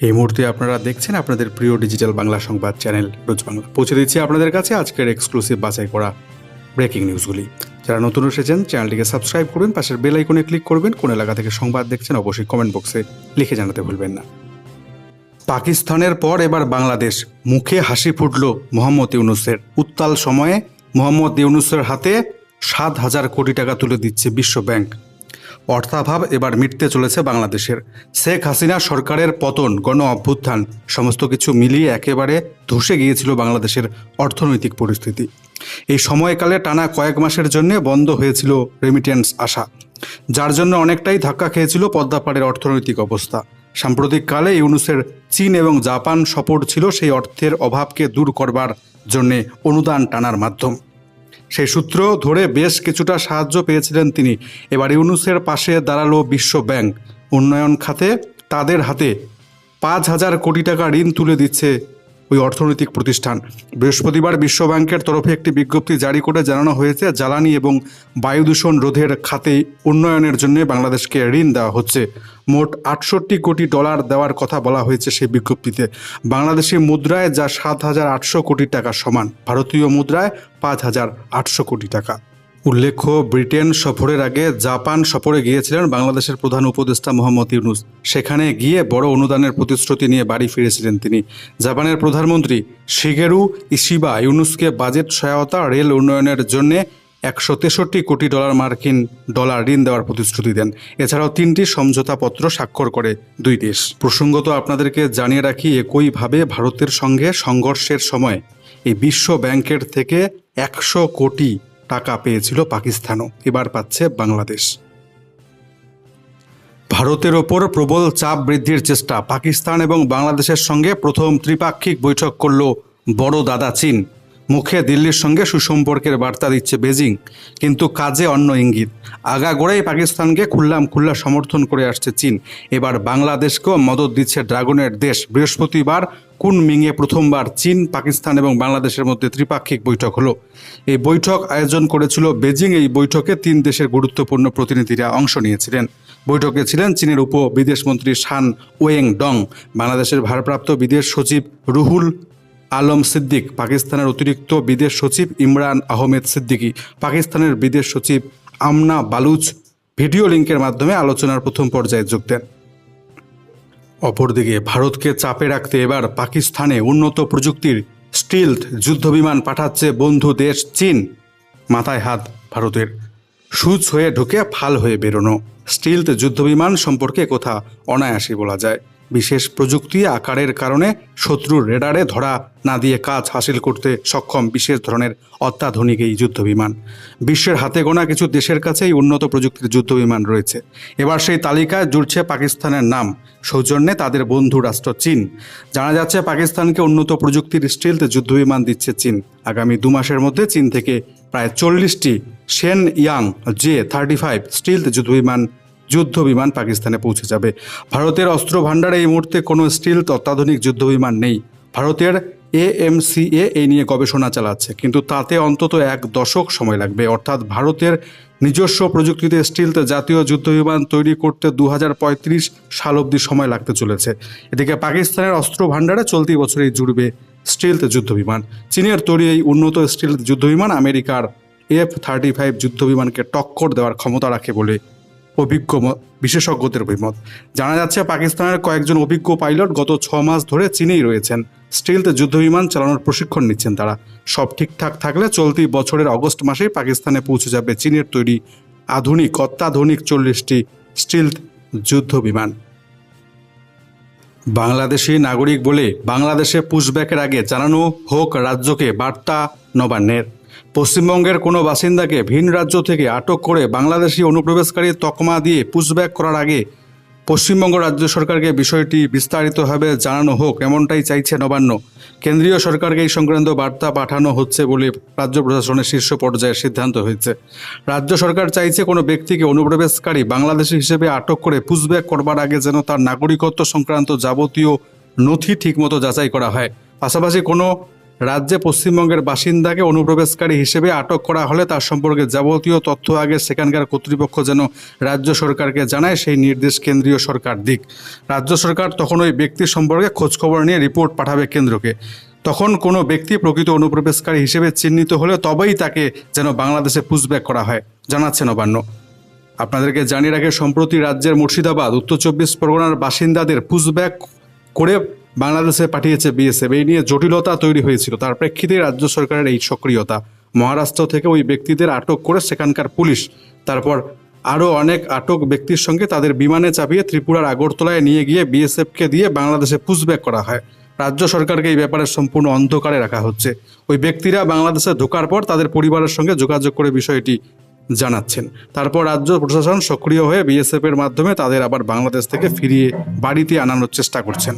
এই মুহূর্তে আপনারা দেখছেন আপনাদের প্রিয় ডিজিটাল বাংলা সংবাদ চ্যানেল রোজ বাংলা। পৌঁছে দিচ্ছি আপনাদের কাছে আজকের এক্সক্লুসিভ বাছাই করা ব্রেকিং নিউজগুলি যারা নতুন এসেছেন চ্যানেলটিকে সাবস্ক্রাইব করবেন পাশের বেল আইকনে ক্লিক করবেন কোন এলাকা থেকে সংবাদ দেখছেন, অবশ্যই কমেন্ট বক্সে লিখে জানাতে ভুলবেন না। পাকিস্তানের পর এবার বাংলাদেশ। মুখে হাসি ফুটল মোহাম্মদ ইউনুসের। উত্তাল সময়ে মোহাম্মদ ইউনুসের হাতে সাত হাজার কোটি টাকা তুলে দিচ্ছে বিশ্ব ব্যাংক। অর্থাভাব এবার মিটতে চলেছে বাংলাদেশের। শেখ হাসিনা সরকারের পতন, গণ অভ্যুত্থান, সমস্ত কিছু মিলিয়ে একেবারে ধসে গিয়েছিল বাংলাদেশের অর্থনৈতিক পরিস্থিতি। এই সময়কালে টানা কয়েক মাসের জন্য বন্ধ হয়েছিল রেমিটেন্স আসা যার জন্য অনেকটাই ধাক্কা খেয়েছিল পদ্মাপাড়ের অর্থনৈতিক অবস্থা। সাম্প্রতিক কালে ইউনুসের চীন এবং জাপান সফর ছিল সেই অর্থের অভাবকে দূর করবার জন্যে অনুদান টানার মাধ্যম। সেই সূত্র ধরে বেশ কিছুটা সাহায্য পেয়েছিলেন তিনি। এবার ইউনুসের পাশে দাঁড়াল বিশ্ব ব্যাংক। উন্নয়ন খাতে তাদের হাতে পাঁচ হাজার কোটি টাকা ঋণ তুলে দিচ্ছে ওই অর্থনৈতিক প্রতিষ্ঠান। বৃহস্পতিবার বিশ্ব ব্যাংকের তরফে একটি বিজ্ঞপ্তি জারি করে জানানো হয়েছে, জ্বালানি এবং বায়ু দূষণ রোধের খাতে উন্নয়নের জন্য বাংলাদেশকে ঋণ দেওয়া হচ্ছে। মোট আটষট্টি কোটি ডলার দেওয়ার কথা বলা হয়েছে সেই বিজ্ঞপ্তিতে। বাংলাদেশি মুদ্রায় যা সাত হাজার আটশো কোটি টাকা সমান, ভারতীয় মুদ্রায় পাঁচ হাজার আটশো কোটি টাকা। উল্লেখ্য, ব্রিটেন সফরের আগে জাপান সফরে গিয়েছিলেন বাংলাদেশের প্রধান উপদেষ্টা মোহাম্মদ ইউনুস। সেখানে গিয়ে বড় অনুদানের প্রতিশ্রুতি নিয়ে বাড়ি ফিরেছিলেন তিনি। জাপানের প্রধানমন্ত্রী শিগেরু ইশিবা ইউনুসকে বাজেট সহায়তা রেল উন্নয়নের জন্য একশো তেষট্টি কোটি ডলার মার্কিন ডলার ঋণ দেওয়ার প্রতিশ্রুতি দেন। এছাড়াও তিনটি সমঝোতাপত্র স্বাক্ষর করে দুই দেশ। প্রসঙ্গত আপনাদেরকে জানিয়ে রাখি, একইভাবে ভারতের সঙ্গে সংঘর্ষের সময় এই বিশ্ব ব্যাংকের থেকে একশো কোটি টাকা পেয়েছিল পাকিস্তানও, এবার পাচ্ছে বাংলাদেশ। ভারতের ওপর প্রবল চাপ বৃদ্ধির চেষ্টা, পাকিস্তান এবং বাংলাদেশের সঙ্গে প্রথম ত্রিপাক্ষিক বৈঠক করল বড় দাদা চীন। মুখে দিল্লির সঙ্গে সুসম্পর্কের বার্তা দিচ্ছে বেজিং, কিন্তু কাজে অন্য ইঙ্গিত। আগাগোড়াই পাকিস্তানকে খুল্লাম খুল্লা সমর্থন করে আসছে চীন। এবার বাংলাদেশকেও মদত দিচ্ছে ড্রাগনের দেশ। বৃহস্পতিবার কুনমিংয়ে প্রথমবার চীন, পাকিস্তান এবং বাংলাদেশের মধ্যে ত্রিপাক্ষিক বৈঠক হলো। এই বৈঠক আয়োজন করেছিল বেজিং। এই বৈঠকে তিন দেশের গুরুত্বপূর্ণ প্রতিনিধিরা অংশ নিয়েছিলেন। বৈঠকে ছিলেন চীনের উপ বিদেশমন্ত্রী শান ওয়েং ডং বাংলাদেশের ভারপ্রাপ্ত বিদেশ সচিব রুহুল আলম সিদ্দিক, পাকিস্তানের অতিরিক্ত বিদেশ সচিব ইমরান আহমেদ সিদ্দিকী, পাকিস্তানের বিদেশ সচিব আমনা বালুচ। ভিডিও লিঙ্কের মাধ্যমে আলোচনার প্রথম পর্যায়ে যোগ দেন। অপরদিকে ভারতকে চাপে রাখতে এবার পাকিস্তানে উন্নত প্রযুক্তির স্টিলথ যুদ্ধবিমান পাঠাচ্ছে বন্ধু দেশ চীন। মাথায় হাত ভারতের। সুচ হয়ে ঢুকে ফাল হয়ে বেরোনো। স্টিলথ যুদ্ধবিমান সম্পর্কে কথা অনায়াসই বলা যায়। বিশেষ প্রযুক্তি আকারের কারণে শত্রুর রেডারে ধরা না দিয়ে কাজ হাসিল করতে সক্ষম বিশেষ ধরনের অত্যাধুনিক এই যুদ্ধবিমান। বিশ্বের হাতে গোনা কিছু দেশের কাছেই উন্নত প্রযুক্তির যুদ্ধবিমান রয়েছে। এবার সেই তালিকায় জুড়ছে পাকিস্তানের নাম। সৌজন্যে তাদের বন্ধু রাষ্ট্র চীন। জানা যাচ্ছে পাকিস্তানকে উন্নত প্রযুক্তির স্টিলথ যুদ্ধবিমান দিচ্ছে চীন। আগামী দু মাসের মধ্যে চীন থেকে প্রায় চল্লিশটি Shenyang J thirty five stealth যুদ্ধবিমান যুদ্ধ বিমান পাকিস্তানে পৌঁছে যাবে। ভারতের অস্ত্র ভাণ্ডারে এই মুহূর্তে কোনো স্টিল অত্যাধুনিক যুদ্ধ বিমান নেই। ভারতের এএমসিএ এই নিয়ে গবেষণা চালাচ্ছে, কিন্তু তাতে অন্তত এক দশক সময় লাগবে। অর্থাৎ ভারতের নিজস্ব প্রযুক্তিতে স্টিল জাতীয় যুদ্ধ বিমান তৈরি করতে দু হাজার পঁয়ত্রিশ সাল অবধি সময় লাগতে চলেছে। এদিকে পাকিস্তানের অস্ত্র ভাণ্ডারে চলতি বছরেই জুড়বে স্টিলথ যুদ্ধ বিমান চীনের তৈরি এই উন্নত স্টিল যুদ্ধ বিমান আমেরিকার এফ থার্টি ফাইভ যুদ্ধ বিমানকে টক্কর দেওয়ার ক্ষমতা রাখে বলে অভিজ্ঞ বিশেষজ্ঞদের অভিমত। জানা যাচ্ছে, পাকিস্তানের কয়েকজন অভিজ্ঞ পাইলট গত ছ মাস ধরে চীনেই রয়েছেন। স্টিলথ যুদ্ধবিমান চালানোর প্রশিক্ষণ নিচ্ছেন তারা। সব ঠিকঠাক থাকলে চলতি বছরের অগস্ট মাসেই পাকিস্তানে পৌঁছে যাবে চীনের তৈরি আধুনিক, অত্যাধুনিক চল্লিশটি স্টিলথ যুদ্ধ বিমান। বাংলাদেশি নাগরিক বলে বাংলাদেশে পুশব্যাকের আগে জানানো হোক রাজ্যকে বার্তা নবান্নের। পশ্চিমবঙ্গের কোনো বাসিন্দাকে ভিন রাজ্য থেকে আটক করে বাংলাদেশি অনুপ্রবেশকারী তকমা দিয়ে পুশব্যাক করার আগে পশ্চিমবঙ্গ রাজ্য সরকারকে বিষয়টি বিস্তারিতভাবে জানানো হোক, এমনটাই চাইছে নবান্ন। কেন্দ্রীয় সরকারকে এই সংক্রান্ত বার্তা পাঠানো হচ্ছে বলে রাজ্য প্রশাসনের শীর্ষ পর্যায়ে সিদ্ধান্ত হয়েছে। রাজ্য সরকার চাইছে কোনো ব্যক্তিকে অনুপ্রবেশকারী বাংলাদেশি হিসেবে আটক করে পুশব্যাক করবার আগে যেন তার নাগরিকত্ব সংক্রান্ত যাবতীয় নথি ঠিকমতো যাচাই করা হয়। পাশাপাশি কোনো রাজ্যে পশ্চিমবঙ্গের বাসিন্দাকে অনুপ্রবেশকারী হিসেবে আটক করা হলে তার সম্পর্কে যাবতীয় তথ্য আগে সেখানকার কর্তৃপক্ষ যেন রাজ্য সরকারকে জানায়, সেই নির্দেশ কেন্দ্রীয় সরকার দিক। রাজ্য সরকার তখন ওই ব্যক্তি সম্পর্কে খোঁজখবর নিয়ে রিপোর্ট পাঠাবে কেন্দ্রকে। তখন কোনো ব্যক্তি প্রকৃত অনুপ্রবেশকারী হিসেবে চিহ্নিত হলে তবেই তাকে যেন বাংলাদেশে পুষব্যাক করা হয়, জানাচ্ছে নবান্ন। আপনাদেরকে জানিয়ে রাখে, সম্প্রতি রাজ্যের মুর্শিদাবাদ, উত্তর চব্বিশ পরগনার বাসিন্দাদের পুষব্যাক করে বাংলাদেশে পাঠিয়েছে বিএসএফ। এই নিয়ে জটিলতা তৈরি হয়েছিল। তার প্রেক্ষিতে রাজ্য সরকারের এই সক্রিয়তা। মহারাষ্ট্র থেকে ওই ব্যক্তিদের আটক করে সেখানকার পুলিশ, তারপর আরও অনেক আটক ব্যক্তির সঙ্গে তাদের বিমানে চাপিয়ে ত্রিপুরার আগরতলায় নিয়ে গিয়ে বিএসএফকে দিয়ে বাংলাদেশে পুষব্যাক করা হয়। রাজ্য সরকারকে এই ব্যাপারে সম্পূর্ণ অন্ধকারে রাখা হচ্ছে। ওই ব্যক্তিরা বাংলাদেশে ঢোকার পর তাদের পরিবারের সঙ্গে যোগাযোগ করে বিষয়টি জানাচ্ছেন। তারপর রাজ্য প্রশাসন সক্রিয় হয়ে বিএসএফ এর মাধ্যমে তাদের আবার বাংলাদেশ থেকে ফিরিয়ে বাড়িতে আনানোর চেষ্টা করছেন।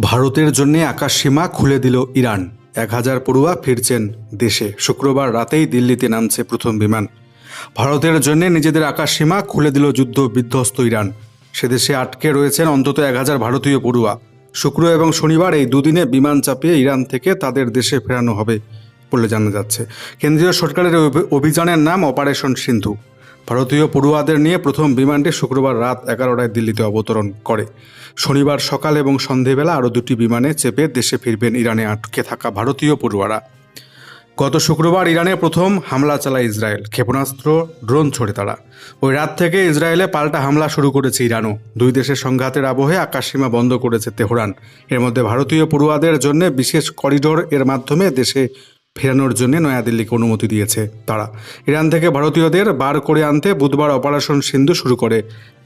ভারতের জন্য আকাশ সীমা খুলে দিল ইরান। এক হাজার পড়ুয়া ফিরছেন দেশে। শুক্রবার রাতেই দিল্লিতে নামছে প্রথম বিমান। ভারতের জন্য নিজেদের আকাশ সীমা খুলে দিল যুদ্ধ বিধ্বস্ত ইরান। সে দেশে আটকে রয়েছেন অন্তত এক হাজার ভারতীয় পড়ুয়া। শুক্র এবং শনিবার এই দুদিনে বিমান চাপিয়ে ইরান থেকে তাদের দেশে ফেরানো হবে বলে জানা যাচ্ছে। কেন্দ্রীয় সরকারের অভি- অভিযানের নাম অপারেশন সিন্ধু। ভারতীয় পড়ুয়াদের নিয়ে প্রথম বিমানটি শুক্রবার রাত এগারোটায় দিল্লিতে অবতরণ করে। শনিবার সকাল এবং সন্ধেবেলা আরও দুটি বিমানে চেপে দেশে ফিরবেন ইরানে আটকে থাকা ভারতীয় পড়ুয়ারা। গত শুক্রবার ইরানে প্রথম হামলা চালায় ইসরায়েল। ক্ষেপণাস্ত্র, ড্রোন ছড়ে তারা। ওই রাত থেকে ইসরায়েলে পাল্টা হামলা শুরু করেছে ইরানও। দুই দেশের সংঘাতের আবহে আকাশসীমা বন্ধ করেছে তেহরান। এর মধ্যে ভারতীয় পড়ুয়াদের জন্য বিশেষ করিডোর এর মাধ্যমে দেশে ফেরানোর জন্য নয়াদিল্লিকে অনুমতি দিয়েছে তারা। ইরান থেকে ভারতীয়দের বার করে আনতে বুধবার অপারেশন সিন্ধু শুরু করে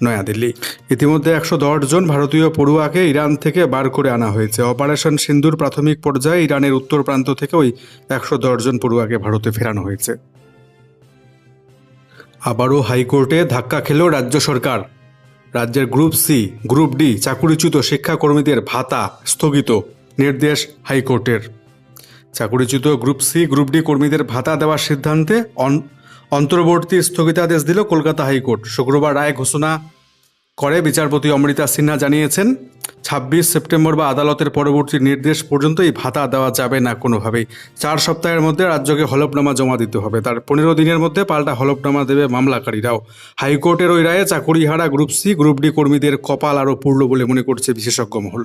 নয়াদিল্লি। ইতিমধ্যে একশো জন ভারতীয় পড়ুয়াকে ইরান থেকে বার করে আনা হয়েছে। অপারেশন সিন্ধুর প্রাথমিক পর্যায়ে ইরানের উত্তর প্রান্ত থেকে ওই একশো জন পড়ুয়াকে ভারতে ফেরানো হয়েছে। আবারও হাইকোর্টে ধাক্কা খেল রাজ্য সরকার। রাজ্যের গ্রুপ সি, গ্রুপ ডি চাকুরিচ্যুত শিক্ষাকর্মীদের ভাতা স্থগিত, নির্দেশ হাইকোর্টের। চাকুরিচ্যুত গ্রুপ সি, গ্রুপ ডি কর্মীদের ভাতা দেওয়ার সিদ্ধান্তে অন- অন্তর্বর্তী স্থগিতাদেশ দিল কলকাতা হাইকোর্ট। শুক্রবার রায় ঘোষণা করে, বিচারপতি অমৃতা সিনহা জানিয়েছেন, ছাব্বিশ সেপ্টেম্বর বা আদালতের পরবর্তী নির্দেশ পর্যন্ত এই ভাতা দেওয়া যাবে না কোনোভাবেই। চার সপ্তাহের মধ্যে রাজ্যকে হলফনামা জমা দিতে হবে। তার পনেরো দিনের মধ্যে পাল্টা হলফনামা দেবে মামলাকারীরাও। হাইকোর্টের ওই রায়ে চাকুরিহারা গ্রুপ সি, গ্রুপ ডি কর্মীদের কপাল আরও পূর্ণ বলে মনে করছে বিশেষজ্ঞ মহল।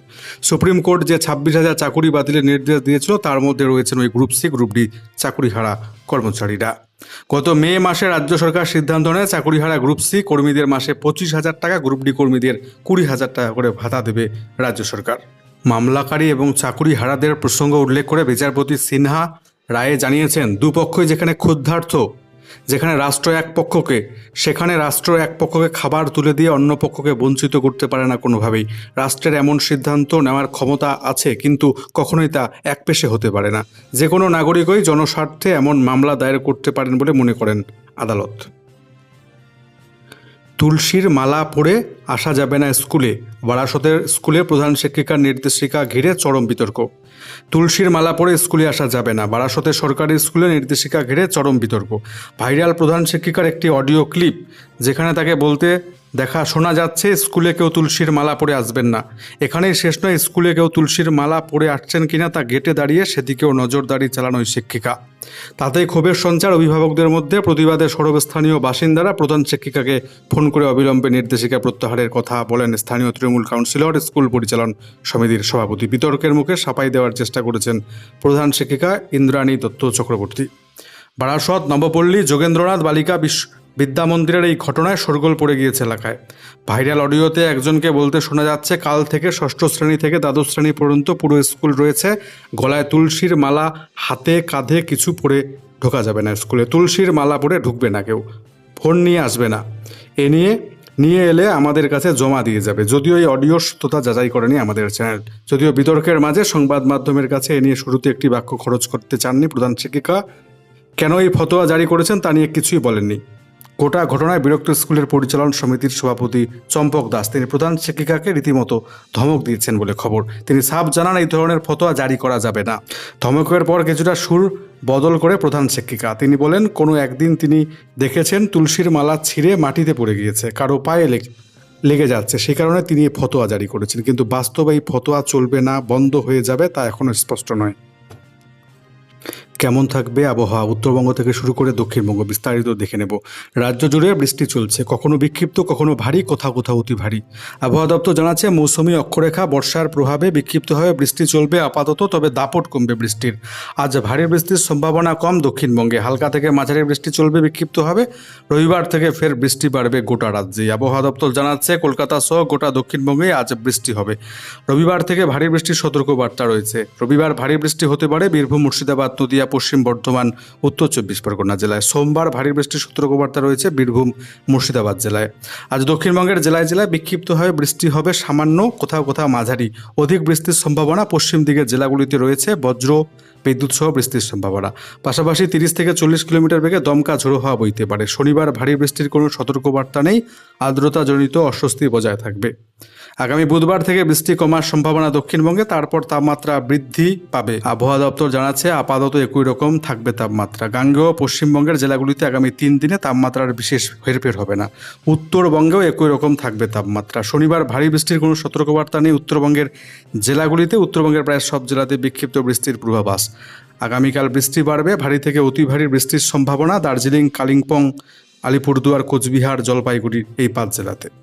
সুপ্রিম কোর্ট যে ছাব্বিশ হাজার চাকুরি বাতিলের নির্দেশ দিয়েছিল, তার মধ্যে রয়েছেন ওই গ্রুপ সি, গ্রুপ ডি চাকুরিহারা কর্মচারীরা। গত মে মাসে রাজ্য সরকার সিদ্ধান্ত নেয় চাকুরিহারা গ্রুপ সি কর্মীদের মাসে পঁচিশ হাজার টাকা গ্রুপ ডি কর্মীদের কুড়ি হাজার টাকা করে ভাতা দেবে রাজ্য সরকার। মামলাকারী এবং চাকুরিহারাদের প্রসঙ্গ উল্লেখ করে বিচারপতি সিনহা রায়ে জানিয়েছেন, দুপক্ষই যেখানে ক্ষুদ্ধার্থ যেখানে রাষ্ট্র এক পক্ষকে, সেখানে রাষ্ট্র এক পক্ষকে খাবার তুলে দিয়ে অন্য পক্ষকে বঞ্চিত করতে পারে না কোনোভাবেই। রাষ্ট্রের এমন সিদ্ধান্ত নেওয়ার ক্ষমতা আছে, কিন্তু কখনোই তা একপেশে হতে পারে না। যে কোনো নাগরিকই জনস্বার্থে এমন মামলা দায়ের করতে পারেন বলে মনে করেন আদালত। তুলসীর মালা পরে আসা যাবে না স্কুলে। বারাসতের স্কুলে প্রধান শিক্ষিকার নির্দেশিকা ঘিরে চরম বিতর্ক। তুলসীর মালা পরে স্কুলে আসা যাবে না। বারাসতের সরকারি স্কুলে নির্দেশিকা ঘিরে চরম বিতর্ক। ভাইরাল প্রধান শিক্ষিকার একটি অডিও ক্লিপ, যেখানে তাকে বলতে দেখা শোনা যাচ্ছে, স্কুলে কেউ তুলসীর মালা পরে আসবেন না। এখানেই শেষ নয়, স্কুলে কেউ তুলসীর মালা পরে আসছেন কিনা তা গেটে দাঁড়িয়ে সেদিকেও নজরদারি চালানো শিক্ষিকা। তাতেই ক্ষোভের সঞ্চার অভিভাবকদের মধ্যে প্রতিবাদে সরব স্থানীয় বাসিন্দারা প্রধান শিক্ষিকাকে ফোন করে অবিলম্বে নির্দেশিকা প্রত্যাহারের কথা বলেন স্থানীয় তৃণমূল কাউন্সিলর, স্কুল পরিচালন সমিতির সভাপতি। বিতর্কের মুখে সাপাই দেওয়ার চেষ্টা করেছেন প্রধান শিক্ষিকা ইন্দ্রাণী দত্ত চক্রবর্তী। বারাসত, নবপল্লী, যোগেন্দ্রনাথ বালিকা বিশ্ব বিদ্যা মন্দিরের এই ঘটনায় শোরগোল পড়ে গিয়েছে এলাকায়। ভাইরাল অডিওতে একজনকে বলতে শোনা যাচ্ছে, কাল থেকে ষষ্ঠ শ্রেণি থেকে দ্বাদশ শ্রেণি পর্যন্ত পুরো স্কুল রয়েছে। গলায় তুলসীর মালা, হাতে কাঁধে কিছু পরে ঢোকা যাবে না স্কুলে। তুলসীর মালা পরে ঢুকবে না কেউ। ফোন নিয়ে আসবে না। এ নিয়ে নিয়ে এলে আমাদের কাছে জমা দিয়ে যাবে। যদিও এই অডিও সত্যতা যাচাই করেনি আমাদের চ্যানেল। যদিও বিতর্কের মাঝে সংবাদ মাধ্যমের কাছে এ নিয়ে শুরুতে একটি বাক্য খরচ করতে চাননি প্রধান শিক্ষিকা। কেন এই ফতোয়া জারি করেছেন তা নিয়ে কিছুই বলেননি। গোটা ঘটনায় বিরক্ত স্কুলের পরিচালন সমিতির সভাপতি চম্পক দাস। তিনি প্রধান শিক্ষিকাকে রীতিমতো ধমক দিয়েছেন বলে খবর। তিনি সাফ জানান, এই ধরনের ফতোয়া জারি করা যাবে না। ধমকের পর কিছুটা সুর বদল করে প্রধান শিক্ষিকা। তিনি বলেন, কোনো একদিন তিনি দেখেছেন তুলসীর মালা ছিঁড়ে মাটিতে পড়ে গিয়েছে, কারও পায়ে লেগে লেগে যাচ্ছে। সেই কারণে তিনি ফতোয়া জারি করেছেন। কিন্তু বাস্তবে এই ফতোয়া চলবে না, বন্ধ হয়ে যাবে তা এখনও স্পষ্ট নয়। কেমন থাকবে? আবহাওয়া উত্তরবঙ্গ থেকে শুরু করে দক্ষিণবঙ্গ বিস্তারিত দেখে নেব। রাজ্য জুড়ে বৃষ্টি চলছে। কখনো বিক্ষিপ্ত, কখনো ভারী, কোথাও কোথাও অতি ভারী। আবহাওয়া দপ্তর জানাচ্ছে, মৌসুমি অক্ষরেখা, বর্ষার প্রভাবে বিক্ষিপ্তভাবে বৃষ্টি চলবে আপাতত, তবে দাপট কমবে বৃষ্টির। আজ ভারী বৃষ্টির সম্ভাবনা কম দক্ষিণবঙ্গে। হালকা থেকে মাঝারি বৃষ্টি চলবে বিক্ষিপ্তভাবে রবিবার থেকে ফের বৃষ্টি বাড়বে গোটা রাজ্যে। আবহাওয়া দপ্তর জানাচ্ছে, কলকাতা সহ গোটা দক্ষিণবঙ্গে আজ বৃষ্টি হবে। রবিবার থেকে ভারী বৃষ্টির সতর্কবার্তা রয়েছে। রবিবার ভারী বৃষ্টি হতে পারে বীরভূম, মুর্শিদাবাদ নদিয়া পশ্চিম বর্ধমান, উত্তর চব্বিশ পরগনা জেলায়। সোমবার ভারী বৃষ্টির সতর্কবার্তা রয়েছে বীরভূম, মুর্শিদাবাদ জেলায়। আজ দক্ষিণবঙ্গের জেলায় জেলায় বিক্ষিপ্তভাবে বৃষ্টি হবে। সামান্য কোথাও কোথাও মাঝারি। অধিক বৃষ্টির সম্ভাবনা পশ্চিম দিকের জেলাগুলিতে রয়েছে। বজ্র বিদ্যুৎ সহ বৃষ্টির সম্ভাবনা। পাশাপাশি তিরিশ থেকে চল্লিশ কিলোমিটার বেগে দমকা ঝোড়ো হওয়া বইতে পারে। শনিবার ভারী বৃষ্টির কোনো সতর্কবার্তা নেই। আর্দ্রতাজনিত অস্বস্তি বজায় থাকবে। আগামী বুধবার থেকে বৃষ্টি কমার সম্ভাবনা দক্ষিণবঙ্গে, তারপর তাপমাত্রা বৃদ্ধি পাবে। আবহাওয়া দপ্তর জানাচ্ছে, আপাতত একই রকম থাকবে তাপমাত্রা। গাঙ্গেয় পশ্চিমবঙ্গের জেলাগুলিতে আগামী তিন দিনে তাপমাত্রার বিশেষ হেরফের হবে না। উত্তরবঙ্গেও একই রকম থাকবে তাপমাত্রা। শনিবার ভারী বৃষ্টির কোনো সতর্কবার্তা নেই উত্তরবঙ্গের জেলাগুলিতে। উত্তরবঙ্গের প্রায় সব জেলাতে বিক্ষিপ্ত বৃষ্টির পূর্বাভাস। আগামীকাল বৃষ্টি বাড়বে, ভারী থেকে অতি ভারী বৃষ্টির সম্ভাবনা। দার্জিলিং, কালিম্পং, আলিপুরদুয়ার, কোচবিহার জলপাইগুড়ি এই পাঁচ জেলাতে।